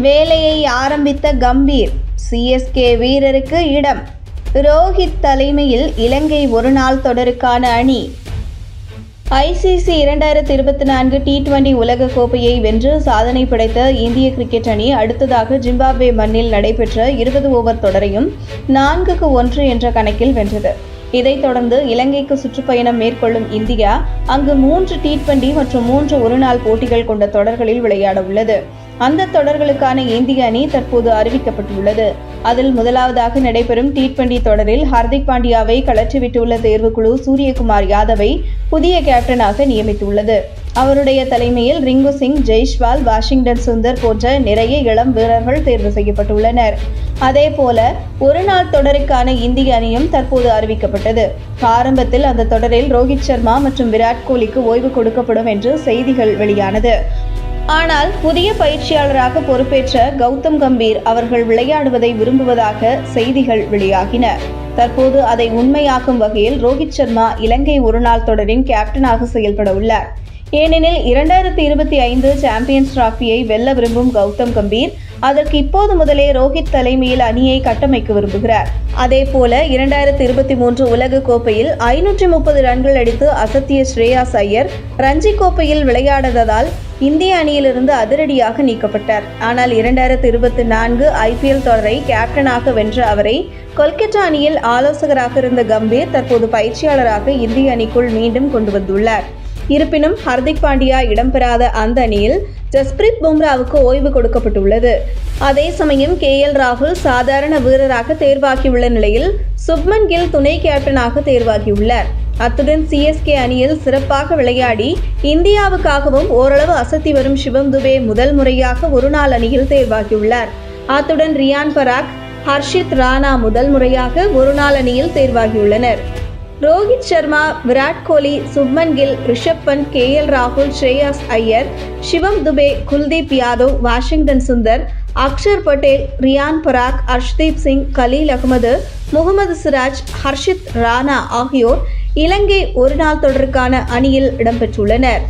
வேலையை ஆரம்பித்த கம்பீர். சிஎஸ்கே வீரருக்கு இடம். ரோஹித் தலைமையில் இலங்கை ஒருநாள் தொடருக்கான அணி. ஐசிசி இரண்டாயிரத்தி இருபத்தி நான்கு டி டுவெண்டி உலகக்கோப்பையை வென்று சாதனை படைத்த இந்திய கிரிக்கெட் அணி அடுத்ததாக ஜிம்பாப்வே மண்ணில் நடைபெற்ற இருபது ஓவர் தொடரையும் நான்குக்கு ஒன்று என்ற கணக்கில் வென்றது. இதைத் தொடர்ந்து இலங்கைக்கு சுற்றுப்பயணம் மேற்கொள்ளும் இந்தியா அங்கு மூன்று டி டுவெண்டி மற்றும் மூன்று ஒருநாள் போட்டிகள் கொண்ட தொடர்களில் விளையாட உள்ளது. அந்த தொடர்களுக்கான இந்திய அணி தற்போது அறிவிக்கப்பட்டுள்ளது. அதில் முதலாவதாக நடைபெறும் டி டுவெண்டி தொடரில் ஹர்திக் பாண்டியாவை கலற்றிவிட்டுள்ள தேர்வுக்குழு சூரியகுமார் யாதவை புதிய கேப்டனாக நியமித்துள்ளது. அவருடைய தலைமையில் ரிங்கு சிங் ஜெய்ஷ்வால் வாஷிங்டன் சுந்தர் போன்ற நிறைய இளம் வீரர்கள் தேர்வு செய்யப்பட்டுள்ளனர். அதேபோல ஒருநாள் தொடருக்கான இந்திய அணியும் தற்போது அறிவிக்கப்பட்டது. ஆரம்பத்தில் அந்த தொடரில் ரோஹித் சர்மா மற்றும் விராட் கோலிக்கு ஓய்வு கொடுக்கப்படும் என்று செய்திகள் வெளியானது. ஆனால் புதிய பயிற்சியாளராக பொறுப்பேற்ற கௌதம் கம்பீர் அவர்கள் விளையாடுவதை விரும்புவதாக செய்திகள் வெளியாகின. தற்போது அதை உண்மையாக்கும் வகையில் ரோஹித் சர்மா இலங்கை ஒருநாள் தொடரின் கேப்டனாக செயல்பட உள்ளார். ஏனெனில் இரண்டாயிரத்தி இருபத்தி ஐந்து சாம்பியன்ஸ் டிராஃபியை வெல்ல விரும்பும் கௌதம் கம்பீர் அதற்கு இப்போது முதலே ரோஹித் தலைமையில் அணியை கட்டமைக்க விரும்புகிறார். அதேபோல இரண்டாயிரத்தி இருபத்தி மூன்று உலக கோப்பையில் ஐநூற்றி முப்பது ரன்கள் அடித்து அசத்திய ஸ்ரேயாஸ் ஐயர் ரஞ்சி கோப்பையில் விளையாடாததால் இந்திய அணியிலிருந்து அதிரடியாக நீக்கப்பட்டார். ஆனால் இரண்டாயிரத்தி இருபத்தி நான்கு ஐபிஎல் தொடரை கேப்டனாக வென்ற அவரை கொல்கத்தா அணியில் ஆலோசகராக இருந்த கம்பீர் தற்போது பயிற்சியாளராக இந்திய அணிக்குள் மீண்டும் கொண்டு வந்துள்ளார். இருப்பினும் ஹர்திக் பாண்டியா இடம்பெறாத அந்த அணியில் ஜஸ்பிரீத் பும்ராவுக்கு ஓய்வு கொடுக்கப்பட்டுள்ளது. அதே சமயம் கே எல் ராகுல் சாதாரண வீரராக தேர்வாகியுள்ள நிலையில் சுப்மன் கில் துணை கேப்டனாக தேர்வாகியுள்ளார். அத்துடன் சிஎஸ்கே அணியில் சிறப்பாக விளையாடி இந்தியாவுக்காகவும் ஓரளவு அசத்தி வரும் சிவம் துபே முதல் முறையாக ஒருநாள் அணியில் தேர்வாகியுள்ளார். அத்துடன் ரியான் பராக் ஹர்ஷித் ராணா முதல் முறையாக ஒருநாள் அணியில் தேர்வாகியுள்ளனர். ரோஹித் சர்மா விராட் கோலி சுப்மன் கில் ரிஷப் பந்த் கே எல் ராகுல் ஸ்ரேயாஸ் ஐயர் சிவம் துபே குல்தீப் யாதவ் வாஷிங்டன் சுந்தர் அக்ஷர் பட்டேல் ரியான் பராக் அர்ஷ்தீப் சிங் கலீல் அகமது முகமது சிராஜ் ஹர்ஷித் ராணா ஆகியோர் இலங்கை ஒருநாள் தொடருக்கான அணியில் இடம்பெற்றுள்ளனர்.